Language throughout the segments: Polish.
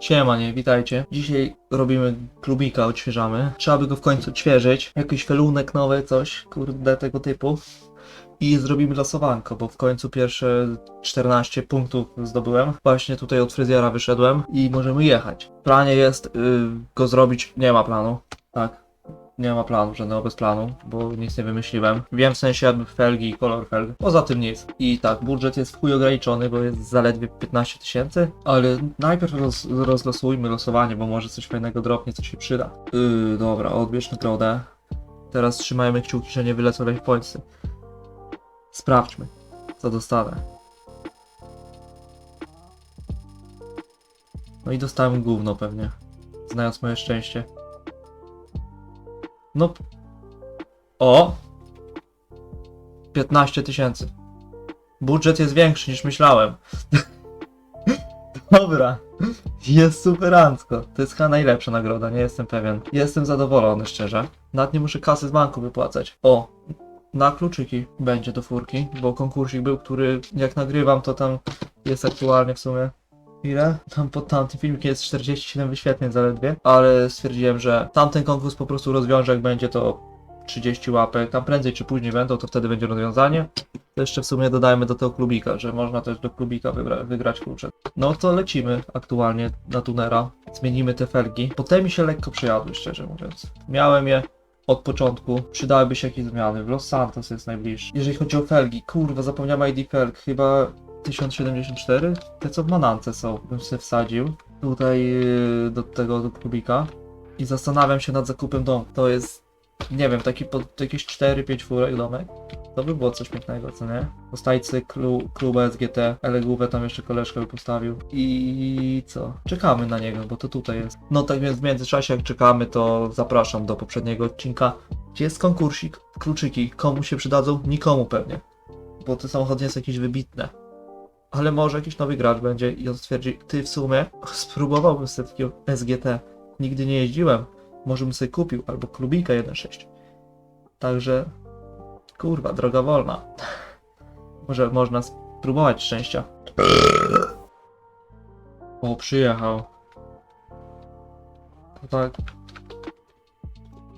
Siema, nie, witajcie. Dzisiaj robimy klubika, odświeżamy. Trzeba by go w końcu odświeżyć. Jakiś felunek nowy, coś, kurde, tego typu. I zrobimy losowanko, bo w końcu pierwsze 14 punktów zdobyłem. Właśnie tutaj od fryzjera wyszedłem i możemy jechać. Planie jest y, go zrobić, nie ma planu. Tak, nie ma planu, żadnego bez planu, bo nic nie wymyśliłem. Wiem w sensie jakby felgi i kolor felg. Poza tym nic. I tak, budżet jest w chuj ograniczony, bo jest zaledwie 15 tysięcy, ale najpierw roz, rozlosujmy losowanie, bo może coś fajnego dropnie, co się przyda. Yy, dobra, odbierz nagrodę. Teraz trzymajmy kciuki, że nie wylecą life pointsy. Sprawdźmy, co dostanę. No i dostałem gówno pewnie, znając moje szczęście. No. O! 15 tysięcy. Budżet jest większy niż myślałem. Dobra. Jest superancko. To jest chyba najlepsza nagroda, nie jestem pewien. Jestem zadowolony, szczerze. Nawet nie muszę kasy z banku wypłacać. O! Na kluczyki będzie do furki, bo konkursik był, który jak nagrywam, to tam jest aktualnie w sumie Ile? Tam pod tamtym filmikiem jest 47 wyświetleń zaledwie, ale stwierdziłem, że tamten konkurs po prostu rozwiąże, jak będzie to 30 łapek, tam prędzej czy później będą, to wtedy będzie rozwiązanie. To jeszcze w sumie dodajmy do tego klubika, że można też do klubika wygrać klucze. No to lecimy aktualnie na tunera, zmienimy te felgi. Potem mi się lekko przejadły, szczerze mówiąc. Miałem je od początku, przydałyby się jakieś zmiany. W Los Santos jest najbliższy. Jeżeli chodzi o felgi, kurwa, zapomniałem ID felg, chyba 1074? Te co w Manance są, bym sobie wsadził. Tutaj yy, do tego do kubika. I zastanawiam się nad zakupem domu. To jest, nie wiem, taki pod jakieś 4-5 furek domek. To by było coś pięknego, co nie? Postajcy, klu, klubę SGT, LGW tam jeszcze koleżkę by postawił. I co? Czekamy na niego, bo to tutaj jest. No tak więc w międzyczasie jak czekamy, to zapraszam do poprzedniego odcinka, gdzie jest konkursik, kluczyki. Komu się przydadzą? Nikomu pewnie. Bo te samochody nie są jakieś wybitne ale może jakiś nowy gracz będzie i on stwierdzi, ty w sumie spróbowałbym sobie takiego SGT, nigdy nie jeździłem, może bym sobie kupił, albo klubika 1.6. Także, kurwa, droga wolna. może można spróbować szczęścia. O, przyjechał. To tak.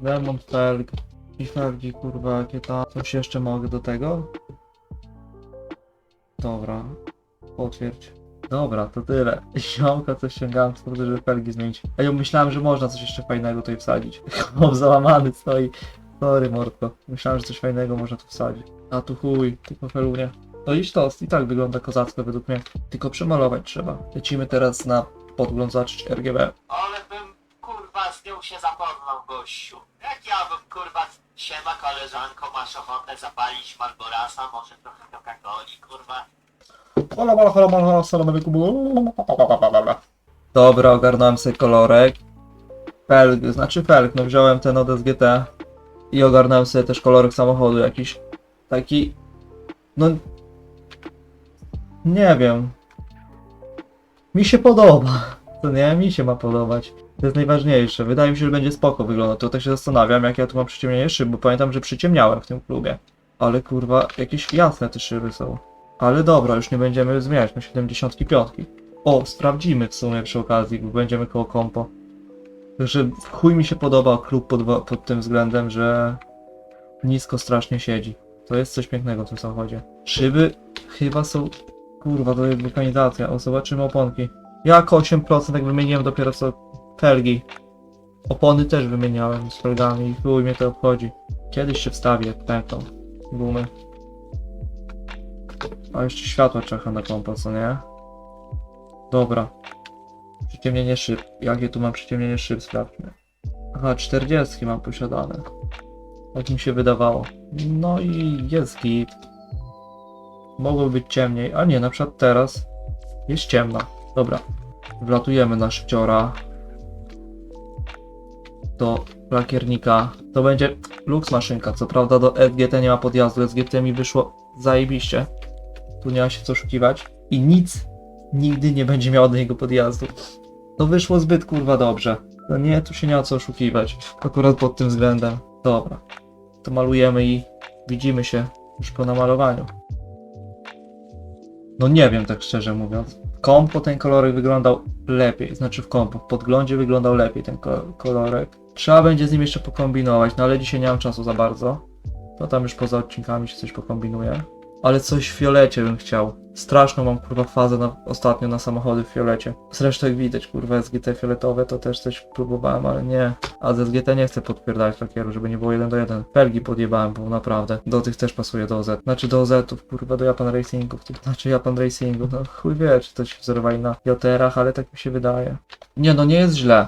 Remont felg. I felgi, kurwa, jakie tam. Coś jeszcze mogę do tego? Dobra. Potwierdź. Dobra, to tyle. Ziomka coś ściągałem, po to, żeby felgi zmienić. A ja myślałem, że można coś jeszcze fajnego tutaj wsadzić. Chłop załamany stoi. Sorry, mordko. Myślałem, że coś fajnego można tu wsadzić. A tu chuj, tylko felunie. No i sztos, i tak wygląda kozacko według mnie. Tylko przemalować trzeba. Lecimy teraz na podgląd zobaczyć RGB. Ale bym kurwa z nią się zapoznał gościu. Jak ja bym kurwa siema koleżanko, masz ochotę zapalić Malborasa, może trochę Coca-Coli, kurwa. Dobra, ogarnąłem sobie kolorek. Felg, znaczy felg, no wziąłem ten od SGT. I ogarnąłem sobie też kolorek samochodu jakiś. Taki... No... Nie wiem. Mi się podoba. To nie, mi się ma podobać. To jest najważniejsze. Wydaje mi się, że będzie spoko wyglądać. To tak się zastanawiam, jak ja tu mam przyciemnienie szyb, bo pamiętam, że przyciemniałem w tym klubie. Ale kurwa, jakieś jasne te szyby są. Ale dobra, już nie będziemy zmieniać na 75. O, sprawdzimy w sumie przy okazji, bo będziemy koło kompo. Także chuj mi się podoba klub pod, pod tym względem, że nisko strasznie siedzi. To jest coś pięknego w tym samochodzie. Szyby chyba są... Kurwa, to jest wulkanizacja. O, zobaczymy oponki. Jak 8% jak wymieniłem dopiero co felgi. Opony też wymieniałem z felgami i chuj mnie to obchodzi. Kiedyś się wstawi jak pęką. Gumy. A jeszcze światła trzeba na kompa, co nie? Dobra. Przyciemnienie szyb. Jakie tu mam przyciemnienie szyb? Sprawdźmy. Aha, 40 mam posiadane. Tak mi się wydawało. No i jest git. Mogłoby być ciemniej, a nie, na przykład teraz jest ciemno. Dobra. Wlatujemy na szybciora. Do lakiernika. To będzie lux maszynka. Co prawda do SGT nie ma podjazdu. SGT mi wyszło zajebiście. Tu nie ma się co oszukiwać. I nic nigdy nie będzie miało do niego podjazdu. To wyszło zbyt kurwa dobrze. No nie, tu się nie ma co oszukiwać. Akurat pod tym względem. Dobra. To malujemy i widzimy się już po namalowaniu. No nie wiem tak szczerze mówiąc. kompo ten kolorek wyglądał lepiej, znaczy w kompo, w podglądzie wyglądał lepiej ten ko- kolorek. Trzeba będzie z nim jeszcze pokombinować, no ale dzisiaj nie mam czasu za bardzo. To tam już poza odcinkami się coś pokombinuje. Ale coś w fiolecie bym chciał. Straszną mam kurwa fazę na, ostatnio na samochody w fiolecie. Zresztą jak widać, kurwa SGT fioletowe to też coś próbowałem, ale nie. A z SGT nie chcę podpierdalać lakieru, żeby nie było jeden do jeden. Felgi podjebałem, bo naprawdę. Do tych też pasuje do OZ. Znaczy do OZ-ów, kurwa, do Japan Racingów. To znaczy Japan Racingów, no chuj wie, czy to się wzorowali na JTR-ach, ale tak mi się wydaje. Nie no, nie jest źle.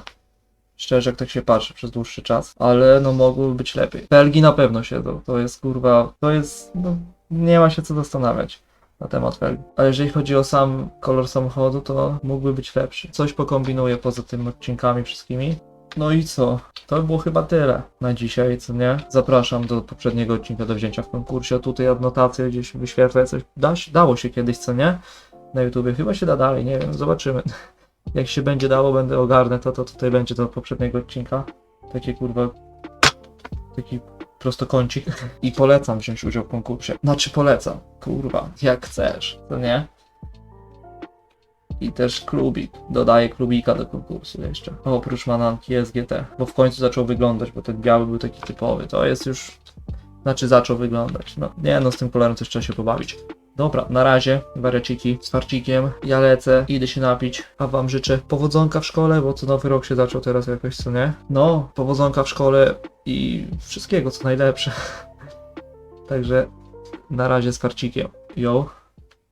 Szczerze, jak tak się patrzy przez dłuższy czas, ale no mogłoby być lepiej. Felgi na pewno siedzą, to jest kurwa, to jest, no nie ma się co zastanawiać na temat felgi. A jeżeli chodzi o sam kolor samochodu, to mógłby być lepszy. Coś pokombinuję poza tymi odcinkami wszystkimi. No i co? To by było chyba tyle na dzisiaj, co nie? Zapraszam do poprzedniego odcinka do wzięcia w konkursie. Tutaj adnotację gdzieś wyświetlę coś. Da, dało się kiedyś, co nie? Na YouTubie. Chyba się da dalej, nie wiem, zobaczymy. Jak się będzie dało, będę ogarnę to, to tutaj będzie do poprzedniego odcinka. Takie kurwa. Taki prostokącik. I polecam wziąć udział w konkursie. Znaczy polecam. Kurwa, jak chcesz, to nie? I też klubik. Dodaję klubika do konkursu jeszcze. Oprócz mananki SGT. Bo w końcu zaczął wyglądać, bo ten biały był taki typowy. To jest już. Znaczy zaczął wyglądać. No nie no, z tym kolorem też trzeba się pobawić. Dobra, na razie, wareciki z farcikiem. Ja lecę, idę się napić, a wam życzę powodzonka w szkole, bo co nowy rok się zaczął teraz jakoś, co nie? No, powodzonka w szkole i wszystkiego co najlepsze. Także na razie z farcikiem. Yo.